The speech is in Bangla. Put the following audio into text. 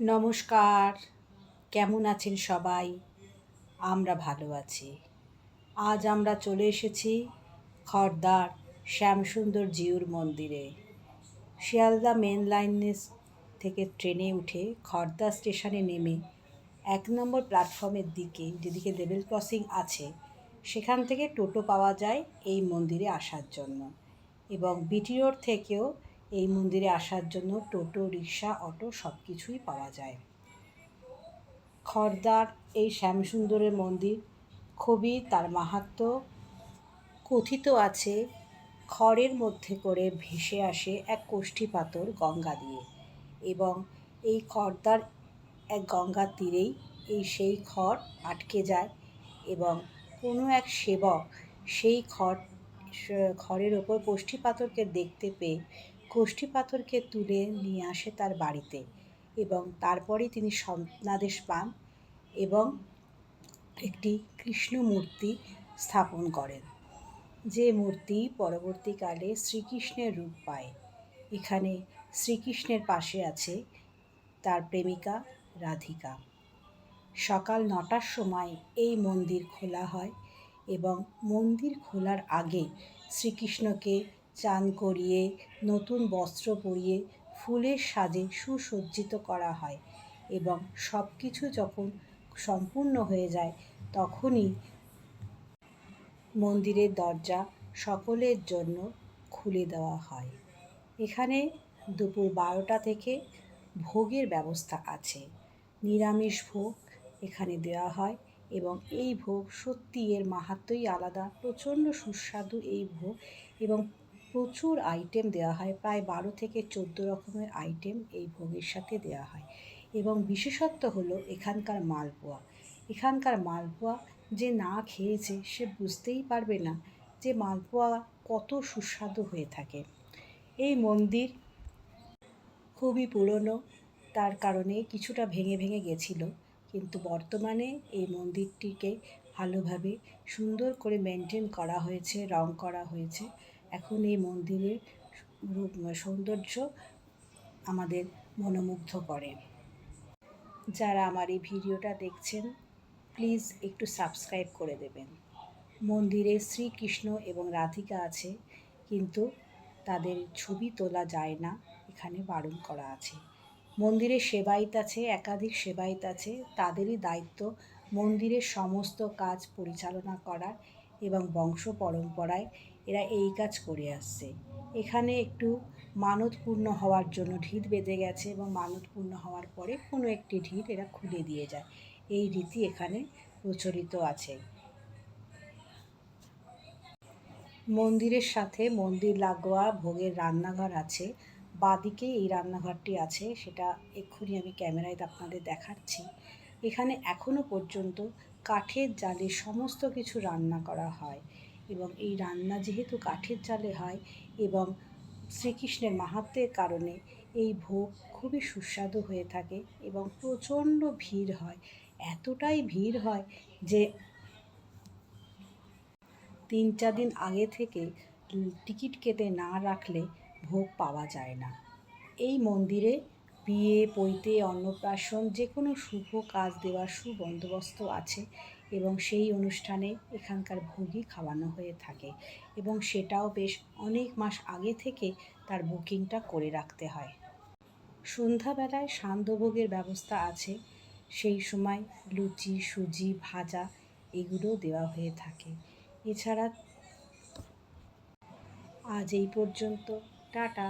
নমস্কার। কেমন আছেন সবাই? আমরা ভালো আছি। আজ আমরা চলে এসেছি খড়দার শ্যামসুন্দর জিউর মন্দিরে। শিয়ালদা মেন লাইনে থেকে ট্রেনে উঠে খড়দা স্টেশনে নেমে এক নম্বর প্ল্যাটফর্মের দিকে যেদিকে লেভেল ক্রসিং আছে, সেখান থেকে টোটো পাওয়া যায় এই মন্দিরে আসার জন্য। এবং বিটি রোড থেকেও এই মন্দিরে আসার জন্য টোটো, রিক্সা, অটো সব কিছুই পাওয়া যায়। খর্দার এই শ্যামসুন্দরের মন্দির খুবই তার মাহাত্ম্য কথিত আছে, খড়ের মধ্যে করে ভেসে আসে এক কোষ্ঠী পাথর গঙ্গা দিয়ে এবং এই খড়দার এক গঙ্গার তীরেই এই সেই খড় আটকে যায় এবং কোনো এক সেবক সেই খড়, খড়ের ওপর কোষ্ঠী পাথরকে দেখতে পেয়ে কোষ্ঠী পাথরকে তুলে নিয়ে আসে তার বাড়িতে এবং তারপরেই তিনি স্বপ্নাদেশ পান এবং একটি কৃষ্ণ মূর্তি স্থাপন করেন। যে মূর্তি পরবর্তীকালে শ্রীকৃষ্ণের রূপ পায়। এখানে শ্রীকৃষ্ণের পাশে আছে তার প্রেমিকা রাধিকা। সকাল নটার সময় এই মন্দির খোলা হয় এবং মন্দির খোলার আগে শ্রীকৃষ্ণকে চান করিয়ে, নতুন বস্ত্র পরিয়ে, ফুলের সাজে সুসজ্জিত করা হয় এবং সব কিছু যখন সম্পূর্ণ হয়ে যায়, তখনই মন্দিরের দরজা সকলের জন্য খুলে দেওয়া হয়। এখানে দুপুর বারোটা থেকে ভোগের ব্যবস্থা আছে। নিরামিষ ভোগ এখানে দেওয়া হয় এবং এই ভোগ সত্যি এর মাহাত্মই আলাদা, প্রচণ্ড সুস্বাদু এই ভোগ এবং প্রচুর আইটেম দেওয়া হয়, প্রায় বারো থেকে চোদ্দ রকমের আইটেম এই ভোগের সাথে দেওয়া হয়। এবং বিশেষত্ব হলো এখানকার মালপোয়া। এখানকার মালপোয়া যে না খেয়েছে, সে বুঝতেই পারবে না যে মালপোয়া কত সুস্বাদু হয়ে থাকে। এই মন্দির খুবই পুরনো, তার কারণে কিছুটা ভেঙে ভেঙে গেছিল, কিন্তু বর্তমানে এই মন্দিরটিকে ভালোভাবে সুন্দর করে মেনটেন করা হয়েছে, রং করা হয়েছে। এখন এই মন্দিরের রূপ সৌন্দর্য আমাদের মনোমুগ্ধ করে। যারা আমার এই ভিডিওটা দেখছেন প্লিজ একটু সাবস্ক্রাইব করে দেবেন। মন্দিরে শ্রীকৃষ্ণ এবং রাধিকা আছে, কিন্তু তাদের ছবি তোলা যায় না, এখানে বারণ করা আছে। মন্দিরে সেবায়িত আছে, একাধিক সেবায়িত আছে, তাদেরই দায়িত্ব মন্দিরের সমস্ত কাজ পরিচালনা করার এবং বংশ পরম্পরায় এরা এই কাজ করে আসছে। এখানে একটু মানত পূর্ণ হওয়ার জন্য ঢিল বেঁধে গেছে এবং মানত পূর্ণ হওয়ার পরে কোনো একটি ঢিল এরা খুলে দিয়ে যায়। এই রীতি এখানে প্রচলিত আছে। মন্দিরের সাথে মন্দির লাগোয়া ভোগের রান্নাঘর আছে। বাদিকে এই রান্নাঘরটি আছে, সেটা এক্ষুনি আমি ক্যামেরায় আপনাদের দেখাচ্ছি। এখানে এখনও পর্যন্ত কাঠের জালে সমস্ত কিছু রান্না করা হয় এবং এই রান্না যেহেতু কাঠের জালে হয় এবং শ্রীকৃষ্ণের মাহাত্ম্যের কারণে এই ভোগ খুবই সুস্বাদু হয়ে থাকে এবং প্রচণ্ড ভিড় হয়, এতটাই ভিড় হয় যে তিন চার দিন আগে থেকে টিকিট কেটে না রাখলে ভোগ পাওয়া যায় না। এই মন্দিরে বিয়ে, পৈতে, অন্নপ্রাশন যে কোনো শুভ কাজ দেওয়ার সুবন্দোবস্ত আছে এবং সেই অনুষ্ঠানে এখানকার ভোগই খাওয়ানো হয়ে থাকে এবং সেটাও বেশ অনেক মাস আগে থেকে তার বুকিংটা করে রাখতে হয়। সন্ধ্যাবেলায় সান্ধ্যভোগের ব্যবস্থা আছে, সেই সময় লুচি, সুজি, ভাজা এগুলোও দেওয়া হয়ে থাকে। এছাড়া আজ এই পর্যন্ত, টাটা।